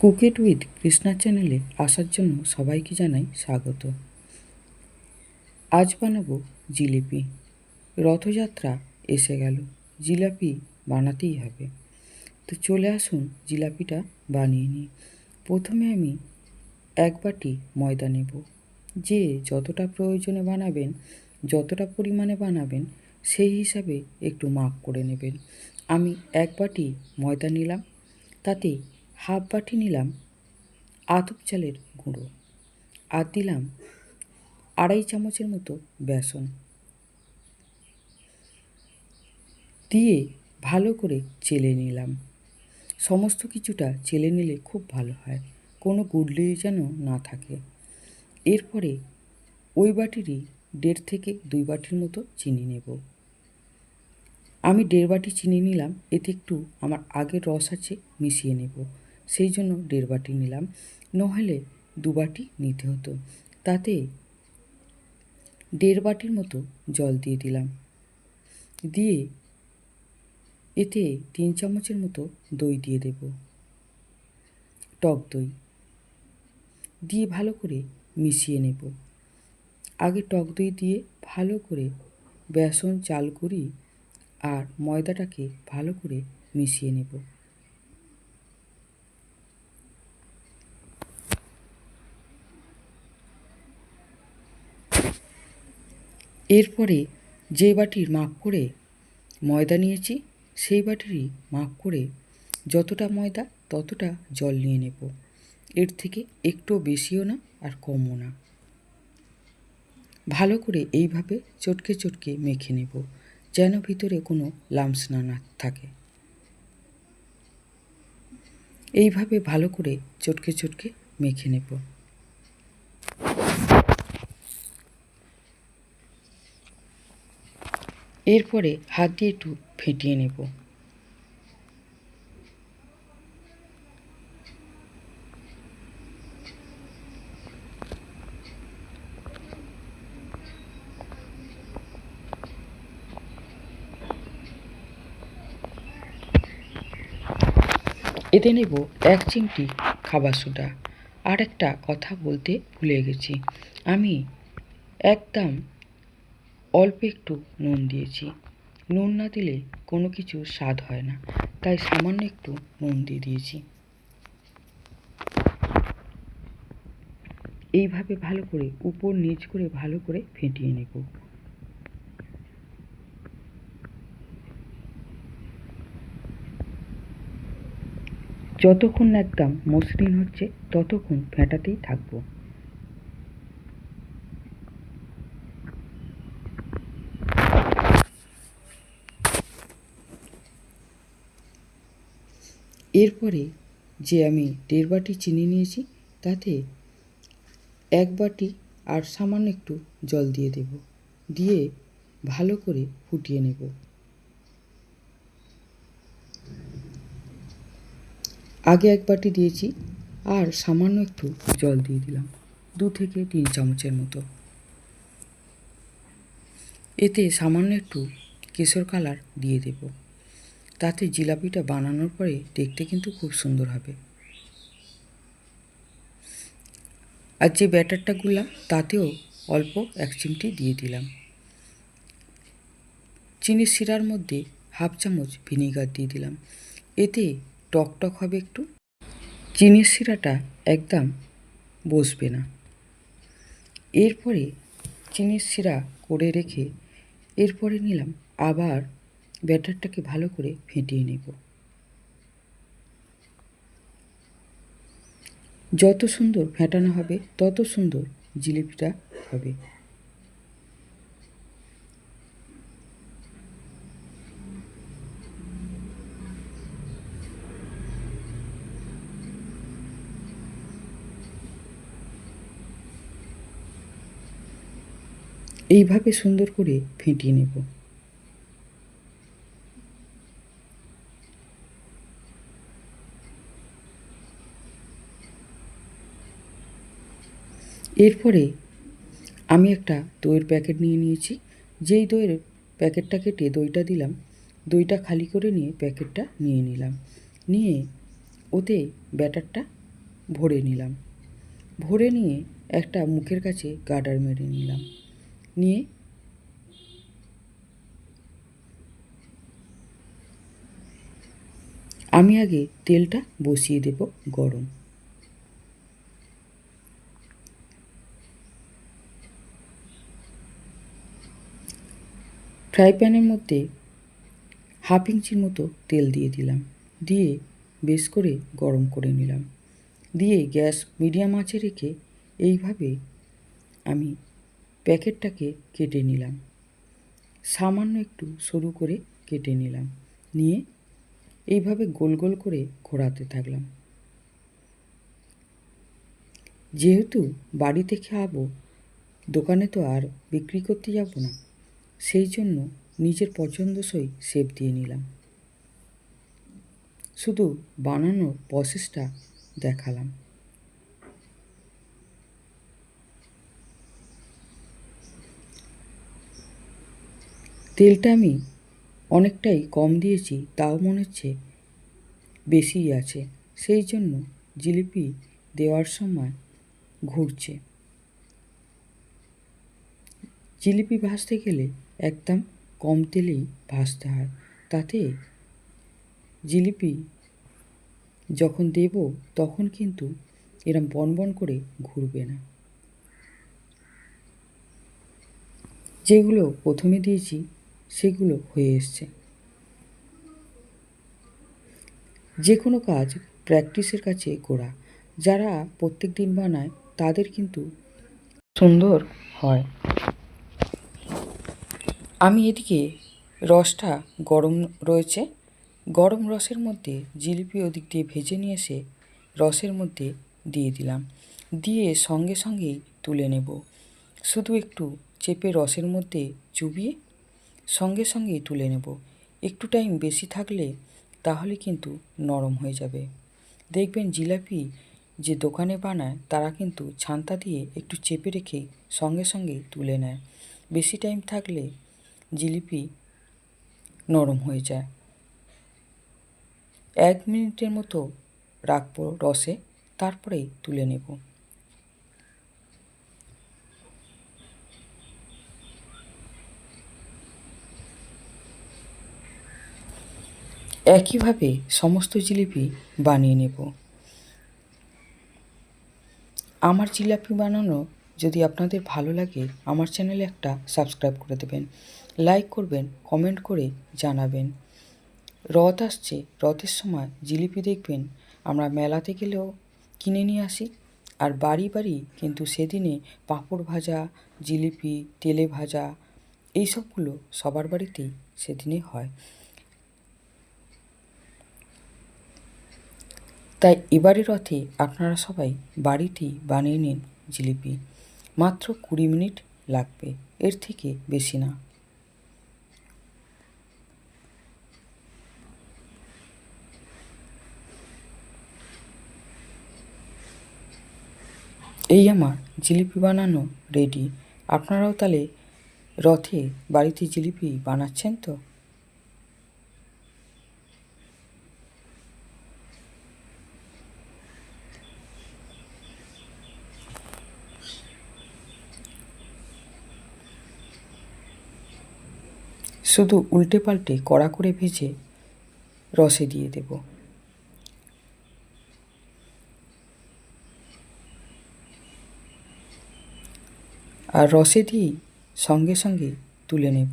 Cook it with Krishna চ্যানেলে আসার জন্য সবাইকে জানাই স্বাগত। আজ বানাবো জিলিপি। রথযাত্রা এসে গেল। জিলাপি বানাতেই হবে। তো চলে আসুন জিলাপিটা বানিয়ে নিই। প্রথমে আমি এক বাটি ময়দা নেব। যে যতটা প্রয়োজনে বানাবেন, যতটা পরিমাণে বানাবেন, সেই হিসাবে একটু মাপ করে নেবেন। আমি এক বাটি ময়দা নিলাম। তাতে হাফ বাটি নিলাম আতপ চালের গুঁড়ো আর দিলাম আড়াই চামচের মতো বেসন। দিয়ে ভালো করে চেলে নিলাম। সমস্ত কিছুটা চেলে নিলে খুব ভালো হয়, কোনো গুডলি যেন না থাকে। এরপরে ওই বাটিরই দেড় থেকে দুই বাটির মতো চিনি নেব। আমি দেড় বাটি চিনি নিলাম, এতে একটু আমার আগের রস আছে, মিশিয়ে নেব। সেই জন্য দেড় বাটি নিলাম। নহলে দু বাটি নিতে হতো। তাতে দেড় বাটির মতো জল দিয়ে দিলাম। দিয়ে এতে তিন চামচের মতো দই দিয়ে দেব। টক দই। দিয়ে ভালো করে মিশিয়ে নেব। আগে টক দই দিয়ে ভালো করে বেসন চাল করি আর ময়দাটাকে ভালো করে মিশিয়ে নেব। এরপরে যে বাটির মাপ করে ময়দা নিয়েছি, সেই বাটিরই মাপ করে যতটা ময়দা, ততটা জল নিয়ে নেব। এর থেকে একটু বেশিও না আর কমও না। ভালো করে এইভাবে চটকে চটকে মেখে নেব, যেন ভিতরে কোনো লামস না না থাকে। এইভাবে ভালো করে চটকে চটকে মেখে নেব। এরপরে হাত দিয়ে একটু ফেটিয়ে নেব। এতে নেব এক চিমটি খাবার সোডা। আর একটা কথা বলতে ভুলে গেছি। আমি একদম অল্প একটু নুন দিয়েছি। নুন না দিলে কোনো কিছু স্বাদ হয় না, তাই সামান্য একটু নুন দিয়ে দিয়েছি। এইভাবে ভালো করে, উপর নিচ করে ভালো করে ফেটিয়ে নেব। যতক্ষণ একদম মসৃণ হচ্ছে, ততক্ষণ ফেটাতেই থাকব। এরপরে যে আমি দেড় বাটি চিনি নিয়েছি, তাতে এক বাটি আর সামান্য একটু জল দিয়ে দেব। দিয়ে ভালো করে ফুটিয়ে নেব। আগে এক বাটি দিয়েছি আর সামান্য একটু জল দিয়ে দিলাম, দু থেকে তিন চামচের মতো। এতে সামান্য একটু কেশর কালার দিয়ে দেব। তাতে জিলাপিটা বানানোর পরে দেখতে কিন্তু খুব সুন্দর হবে। আর যে ব্যাটারটা গুললাম তাতেও অল্প এক চিমটি দিয়ে দিলাম। চিনির শিরার মধ্যে হাফ চামচ ভিনিগার দিয়ে দিলাম। এতে টক টক হবে একটু। চিনির শিরাটা একদম বসবে না। এরপরে চিনির শিরা করে রেখে এরপরে নিলাম আবার ব্যাটারটাকে ভালো করে ফেটিয়ে নেব। যত সুন্দর ফেটানো হবে, তত সুন্দর জিলিপিটা হবে। এইভাবে সুন্দর করে ফেটিয়ে নেব। এরপরে আমি একটা দইয়ের প্যাকেট নিয়ে নিয়েছি। যেই দইয়ের প্যাকেটটা কেটে দইটা দিলাম, দইটা খালি করে নিয়ে প্যাকেটটা নিয়ে নিলাম। নিয়ে ওতে ব্যাটারটা ভরে নিলাম। ভরে নিয়ে একটা মুখের কাছে গার্ডার মেরে নিলাম। নিয়ে আমি আগে তেলটা বসিয়ে দেব গরম। ফ্রাই প্যানের মধ্যে হাফ ইঞ্চির মতো তেল দিয়ে দিলাম। দিয়ে বেশ করে গরম করে নিলাম। দিয়ে গ্যাস মিডিয়াম আঁচে রেখে এইভাবে আমি প্যাকেটটাকে কেটে নিলাম। সামান্য একটু সরু করে কেটে নিলাম। নিয়ে এইভাবে গোল গোল করে ঘোরাতে থাকলাম। যেহেতু বাড়িতে খাওয়াবো দোকানে তো আর বিক্রি করতে যাব না সেই জন্য নিজের পছন্দসই শেপ দিয়ে নিলাম। শুধু বানানোর প্রসেসটা দেখালাম। তেলটা আমি অনেকটাই কম দিয়েছি, তাও মনে হচ্ছে বেশিই আছে। সেই জন্য জিলিপি দেওয়ার সময় ঘুরছে। জিলিপি ভাজতে গেলে একদম কম তেলেই ভাজতে হয়। তাতে জিলিপি যখন দেব, তখন কিন্তু এরম বনবন করে ঘুরবে না। যেগুলো প্রথমে দিয়েছি, সেগুলো হয়ে এসছে। যে কোনো কাজ প্র্যাকটিসের কাছে গোড়া। যারা প্রত্যেক দিন বানায়, তাদের কিন্তু সুন্দর হয়। আমি এদিকে রসটা গরম রয়েছে। গরম রসের মধ্যে জিলিপি ওদিক দিয়ে ভেজে নিয়ে এসে রসের মধ্যে দিয়ে দিলাম। দিয়ে সঙ্গে সঙ্গেই তুলে নেব। শুধু একটু চেপে রসের মধ্যে চুবিয়ে সঙ্গে সঙ্গেই তুলে নেব। একটু টাইম বেশি থাকলে তাহলে কিন্তু নরম হয়ে যাবে। দেখবেন জিলাপি যে দোকানে বানায়, তারা কিন্তু ছান্তা দিয়ে একটু চেপে রেখে সঙ্গে সঙ্গেই তুলে নেয়। বেশি টাইম থাকলে জিলিপি নরম হয়ে যায়। এক মিনিটের মতো রাখব রসে তারপরেই তুলে নেব। একইভাবে সমস্ত জিলিপি বানিয়ে নেব। আমার জিলাপি বানানো যদি আপনাদের ভালো লাগে, আমার চ্যানেলে একটা সাবস্ক্রাইব করে দেবেন। লাইক করবেন কমেন্ট করে জানাবেন। রথ আসছে, রথের সময় জিলিপি দেখবেন। আমরা মেলাতে গেলেও কিনে নিয়ে আসি। আর বাড়ি বাড়ি কিন্তু সেদিনে পাঁপড় ভাজা, জিলিপি, তেলে ভাজা এইসবগুলো সবার বাড়িতেই সেদিনে হয়। তাই এবারে রথে আপনারা সবাই বাড়িতেই বানিয়ে নিন জিলিপি। মাত্র কুড়ি মিনিট লাগবে, এর থেকে বেশি না। এই আমার জিলিপি বানানো রেডি আপনারাও তাহলে রথে বাড়িতে জিলিপি বানাচ্ছেন তো? শুধু উল্টে পাল্টে কড়া করে ভেজে রসে দিয়ে দেব। আর রসে দিয়েই সঙ্গে সঙ্গে তুলে নেব।